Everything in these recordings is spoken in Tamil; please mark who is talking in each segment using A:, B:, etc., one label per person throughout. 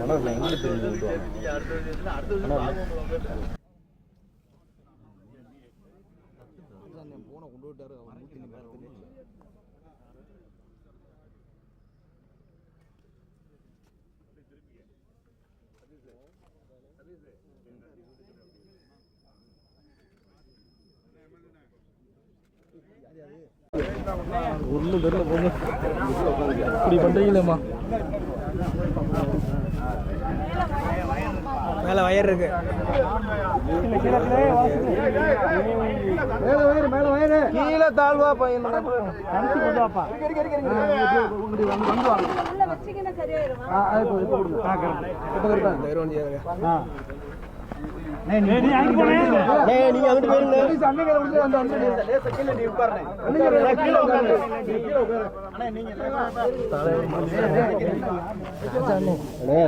A: ஆனால் நான் எங்களுக்கு தெரிஞ்சு போன கொண்டு விட்டாரு அவர் நூற்றி நிமிடத்துக்கு ஒன்றும் தெரியல போங்க இப்படி பண்ணுறீங்களேம்மா
B: மேலே வயர் இருக்கு.
A: மேல வயிறு மேல வயிறு கீழே தாழ்வா பையன்.
C: உள்ள
A: அங்கிட்டு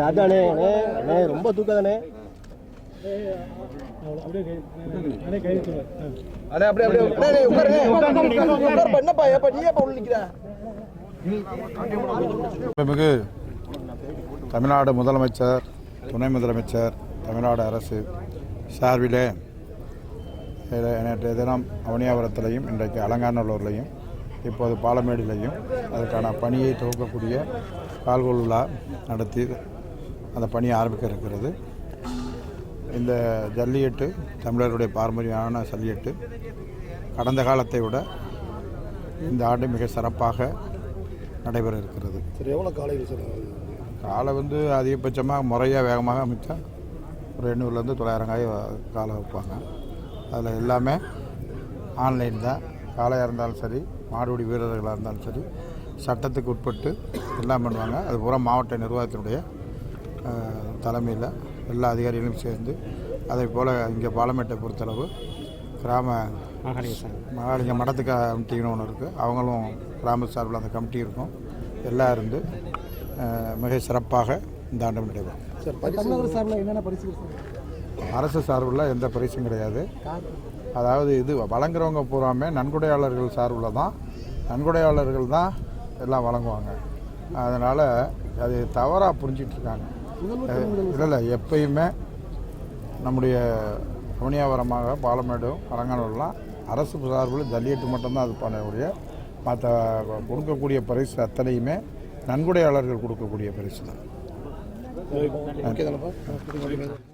A: ராஜாண்ணே ரொம்ப தூக்கதானே அண்ணே அப்படியே அப்படியே உட்காரு என்னப்பா ஏப்பா நீ ஏப்பா உள்ள நிக்கிற
D: மிகு தமிழ்நாடு முதலமைச்சர் துணை முதலமைச்சர் தமிழ்நாடு அரசு சார்பிலே நேற்றைய தினம் அவனியாபுரத்திலையும் இன்றைக்கு அலங்காநல்லூர்லையும் இப்போது பாலமேடிலையும் அதற்கான பணியை துவக்கக்கூடிய கால்கோள் விழா நடத்தி அந்த பணி ஆரம்பிக்க இருக்கிறது. இந்த ஜல்லிக்கட்டு தமிழருடைய பாரம்பரியமான ஜல்லிக்கட்டு கடந்த காலத்தை விட இந்த ஆண்டு மிக சிறப்பாக நடைபெற இருக்கிறது.
A: சரி எவ்வளோ காலையில் சார்?
D: காலை வந்து அதிகபட்சமாக முறையாக வேகமாக அமைச்சா ஒரு எண்ணூறுலேருந்து தொள்ளாயிரம் காய் காலை வைப்பாங்க. அதில் எல்லாமே ஆன்லைன் தான். காளையாக இருந்தாலும் சரி மாடுபிடி வீரர்களாக இருந்தாலும் சரி சட்டத்துக்கு உட்பட்டு எல்லாம் பண்ணுவாங்க. அது பூரா மாவட்ட நிர்வாகத்தினுடைய தலைமையில் எல்லா அதிகாரிகளும் சேர்ந்து அதே போல் இங்கே பாலமேட்டை பொறுத்தளவு கிராம மகாலிங்க மடத்து கமிட்டின்னு ஒன்று இருக்குது அவங்களும் கிராம சார்பில் அந்த கமிட்டி இருக்கும். எல்லாம் இருந்து மிக சிறப்பாக இந்த ஆண்டு நடைபெறும்
A: தமிழக சார்பில் என்னென்ன பரிசு
D: அரசு சார்பில் எந்த பரிசும் கிடையாது. அதாவது இது வழங்குறவங்க பூராமே நன்கொடையாளர்கள் சார்பில் தான். நன்கொடையாளர்கள் தான் எல்லாம் வழங்குவாங்க. அதனால் அது தவறாக புரிஞ்சிட்டு இருக்காங்க இல்லை இல்லை எப்பயுமே நம்முடைய அவனியாவரமாக பாலமேடும் அலங்காநல்லூர்லாம் அரசு சார்பில் ஜல்லிக்கட்டு மட்டும்தான் அது பண்ணக்கூடிய மற்ற கொடுக்கக்கூடிய பரிசு அத்தனையுமே நன்கொடையாளர்கள் கொடுக்கக்கூடிய பரிசு தான்.
A: Ah. ¿Cómo quedan